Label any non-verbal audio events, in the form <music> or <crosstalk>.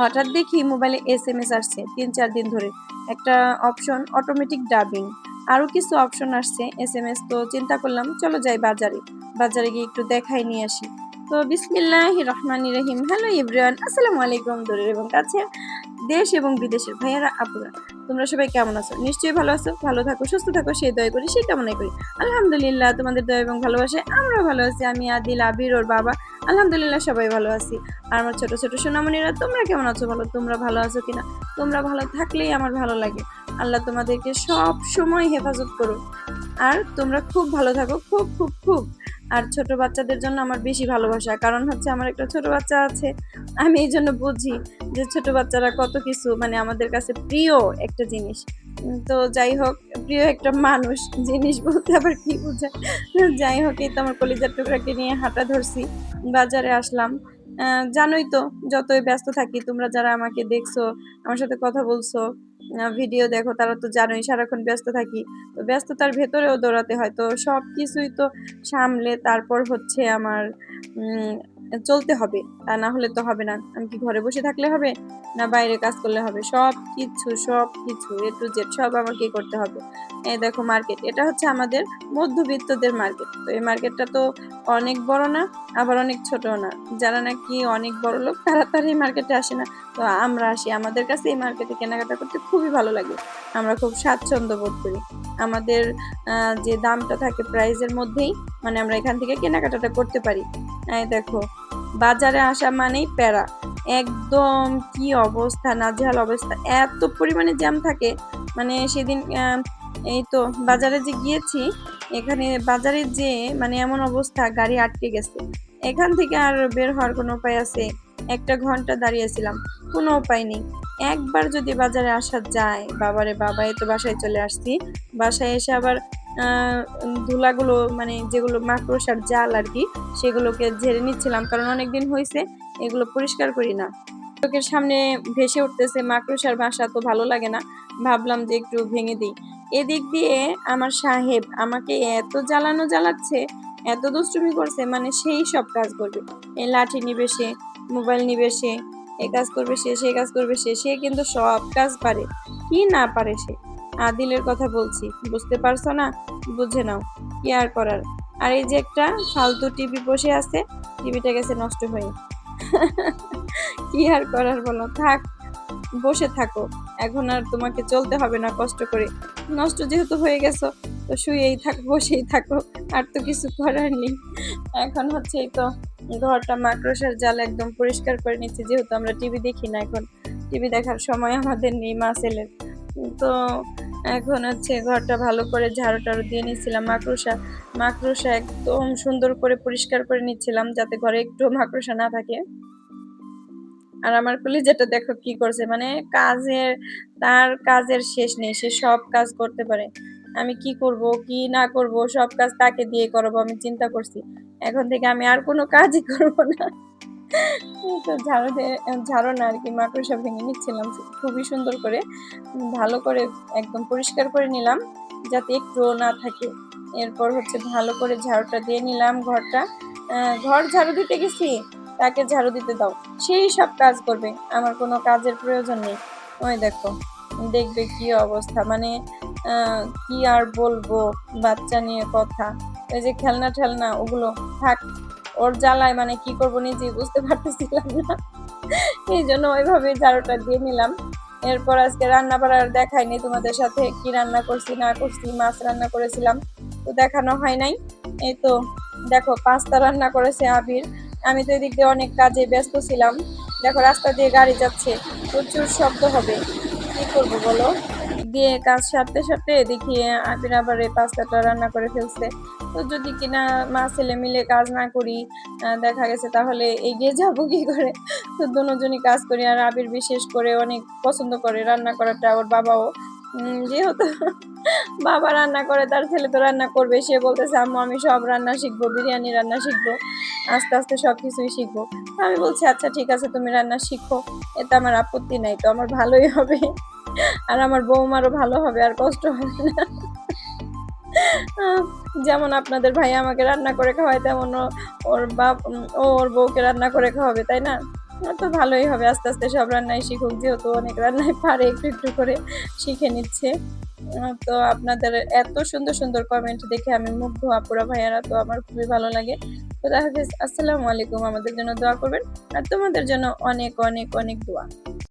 হঠাৎ দেখি মোবাইলে এস এম এস আসছে তিন, চার দিন ধরে। একটা অপশন অটোমেটিক ডাবিং আরও কিছু অপশন আসছে এস এম এস তো চিন্তা করলাম, চলো যাই বাজারে। বাজারে গিয়ে একটু দেখাই নিয়ে আসি। তো বিসমিল্লাহ রহমান রহিম। হ্যালো ইব্রান আসসালামু আলাইকুম। দূরের এবং কাছে। দেশ এবং বিদেশের ভাইয়ারা আপুরা তোমরা সবাই কেমন আছো? নিশ্চয়ই ভালো আছো, ভালো থাকো, সুস্থ থাকো, সেই দয়া করি, সেই কামনাই করি। আলহামদুলিল্লাহ, তোমাদের দয়া এবং ভালোবাসায় আমরাও ভালো আছি। আমি আদিল আবির, ওর বাবা। আলহামদুলিল্লাহ, সবাই ভালো আছি। আর আমার ছোট ছোট সোনামণিরা, তোমরা কেমন আছো বলো? তোমরা ভালো আছো কিনা? তোমরা ভালো থাকলেই আমার ভালো লাগে। আল্লাহ তোমাদেরকে সব সময় হেফাজত করো আর তোমরা খুব ভালো থাকো, খুব খুব খুব। আর ছোট বাচ্চাদের জন্য আমার বেশি ভালোবাসা। কারণ হচ্ছে আমার একটা ছোট বাচ্চা আছে, আমি এই জন্য বুঝি যে ছোট বাচ্চারা কত কিছু মানে আমাদের কাছে প্রিয় একটা জিনিস। তো যাই হোক, প্রিয় একটা মানুষ জিনিস বলতে আবার কি বোঝায়? যাই হোক, এই তো আমার কলিজার টুকরাকে নিয়ে হাঁটা ধরছি, বাজারে আসলাম। জানোই তো, যতই ব্যস্ত থাকি, তোমরা যারা আমাকে দেখছ, আমার সাথে কথা বলছো ভিডিও দেখো, তারা তো জানোই সারাক্ষণ ব্যস্ত থাকি। তো ব্যস্ততার ভেতরেও দৌড়াতে হয়। তো সব কিছুই তো সামলে, তারপর হচ্ছে আমার চলতে হবে। তা না হলে তো হবে না। আমি কি ঘরে বসে থাকলে হবে? না বাইরে কাজ করলে হবে? সব কিছু সব কিছু এ টু জেড সব আমাকেই করতে হবে? এই দেখো মার্কেট এটা হচ্ছে আমাদের মধ্যবিত্তদের মার্কেট তো এই মার্কেটটা তো অনেক বড় না, আবার অনেক ছোট না। যারা নাকি অনেক বড় লোক, তারা তার এই মার্কেটে আসে না। তো আমরা আসি, আমাদের কাছে এই মার্কেটে কেনাকাটা করতে খুবই ভালো লাগে। আমরা খুব স্বাচ্ছন্দ্য বোধ করি। আমাদের যে দামটা থাকে প্রাইজের মধ্যেই মানে আমরা এখান থেকে কেনাকাটাটা করতে পারি। দেখো বাজারে আসা মানেই প্যারা। একদম কি অবস্থা, নাজেহাল অবস্থা। এত পরিমাণে জ্যাম থাকে মানে সেদিন এই তো বাজারে যে গিয়েছি, এখানে বাজারে যে মানে এমন অবস্থা, গাড়ি আটকে গেছে। এখান থেকে আর বের হওয়ার কোনো উপায় আছে? একটা ঘণ্টা দাঁড়িয়েছিলাম কোনো উপায় নেই। একবার যদি বাজারে আসা যায়, বাবারে বাবা তো বাসায় চলে আসছি। বাসায় এসে আবার ধুলাগুলো মানে যেগুলো মাকড়সার জাল আর কি, সেগুলোকে ঝেড়ে নিচ্ছিলাম। কারণ অনেক দিন হয়েছে এগুলো পরিষ্কার করি না। চোখের সামনে ভেসে উঠতেছে, মাকড়সার বাসা তো ভালো লাগে না। ভাবলাম যে একটু ভেঙে দিই। এদিক দিয়ে আমার সাহেব আমাকে এত জ্বালানো জ্বালাচ্ছে, এত দুষ্টুমি করছে মানে সেই সব কাজ করবে। এই লাঠি নিবে সে, মোবাইল নিবে সে, এ কাজ করবে সে সে কাজ করবে সে সে কিন্তু সব কাজ পারে। কি না পারে সে? আদিলের কথা বলছি। বুঝতে পারছ না? বুঝে নাও, কি আর করার? আর এই যে একটা ফালতু টিভি বসে আছে, টিভিটা গেছে নষ্ট হয়ে। <laughs> কি আর করার বলো? থাক, বসে থাকো। এখন আর তোমাকে চলতে হবে না কষ্ট করে। নষ্ট যেহেতু হয়ে গেছো, তো শুয়েই থাকো, বসেই থাকো। আর তো কিছু করার নেই। এখন হচ্ছে এই তো ঘরটা মাকড়সার জাল একদম পরিষ্কার করে নিচ্ছি, যেহেতু আমরা টিভি দেখি না এখন। টিভি দেখার সময় আমাদের নেই, মা ছেলের। তো এখন হচ্ছে ঘরটা ভালো করে ঝাড়ু টাড়ু দিয়ে নিচ্ছিলাম মাকড়সা। মাকড়সা একদম সুন্দর করে পরিষ্কার করে নিচ্ছিলাম যাতে ঘরে একটু মাকড়সা না থাকে। আর আমার কলিজাটা দেখো কি করছে মানে কাজের, তার কাজের শেষ নেই, সে সব কাজ করতে পারে। আমি কি করব, কি না করব, সব কাজ তাকে দিয়ে করব, আমি চিন্তা করছি। এখন থেকে আমি আর কোনো কাজই করব না। তো আর কি মাকড়সা ভেঙে নিচ্ছিলাম। খুবই সুন্দর করে, ভালো করে একদম পরিষ্কার করে নিলাম, যাতে একটুও না থাকে। এরপর হচ্ছে ভালো করে ঝাড়ুটা দিয়ে নিলাম ঘরটা। ঘর ঝাড়ু দিতে গেছি, তাকে ঝাড়ু দিতে দাও। সেই সব কাজ করবে, আমার কোনো কাজের প্রয়োজন নেই। ওই দেখো, দেখবে কি অবস্থা মানে কি আর বলব, বাচ্চা নিয়ে কথা। ওই যে খেলনা ঠেলনা ওগুলো থাক। ওর জ্বালায় মানে কি করব নিজেই বুঝতে পারতেছিলাম না। এই জন্য ওইভাবে ঝাড়ুটা দিয়ে নিলাম। এরপর আজকে রান্না বাড়ার দেখাইনি তোমাদের সাথে কি রান্না করছি, না করছি, মাছ রান্না করেছিলাম, তো দেখানো হয় নাই। এই তো, দেখো পাস্তা রান্না করেছে আবির। আমি তো এদিক দিয়ে অনেক কাজে ব্যস্ত ছিলাম। দেখো, রাস্তা দিয়ে গাড়ি যাচ্ছে, প্রচুর শব্দ হবে। কি করব বলো? দিয়ে কাজ সারতে সারতে দেখি আবির আবার এই পাস্তাটা রান্না করে ফেলছে। তো যদি কিনা মা ছেলে মিলে কাজ না করি দেখা গেছে তাহলে এগিয়ে যাব কি করে? তো দুজনই কাজ করি আর আবির বিশেষ করে অনেক পছন্দ করে রান্না করাটা ওর বাবাও। যেহেতু বাবা রান্না করে, তার ছেলে তো রান্না করবে। সে বলতেছে, আম্মু, আমি সব রান্না শিখব, বিরিয়ানি রান্না শিখব, আস্তে আস্তে সব কিছুই শিখব। আমি বলছি আচ্ছা ঠিক আছে, তুমি রান্না শিখো। এতে আমার আপত্তি নাই, তো আমার ভালোই হবে। আর আমার বৌমারও ভালো হবে, আর কষ্ট হবে না। যেমন আপনাদের ভাই আমাকে রান্না করে খাওয়ায়, তেমন ওর বাপ ও ওর বউকে রান্না করে খাওয়াবে, তাই না? তো ভালোই হবে, আস্তে আস্তে সব রান্নাই শিখুক, যেহেতু অনেক রান্নাই পারে, একটু একটু করে শিখে নিচ্ছে। তো আপনাদের এত সুন্দর সুন্দর কমেন্ট দেখে আমি মুগ্ধ আপুরা ভাইয়ারা, তো আমার খুবই ভালো লাগে। খুদা হাফিজ আসসালামু আলাইকুম, আমাদের জন্য দোয়া করবেন, আর তোমাদের জন্য অনেক অনেক অনেক দোয়া।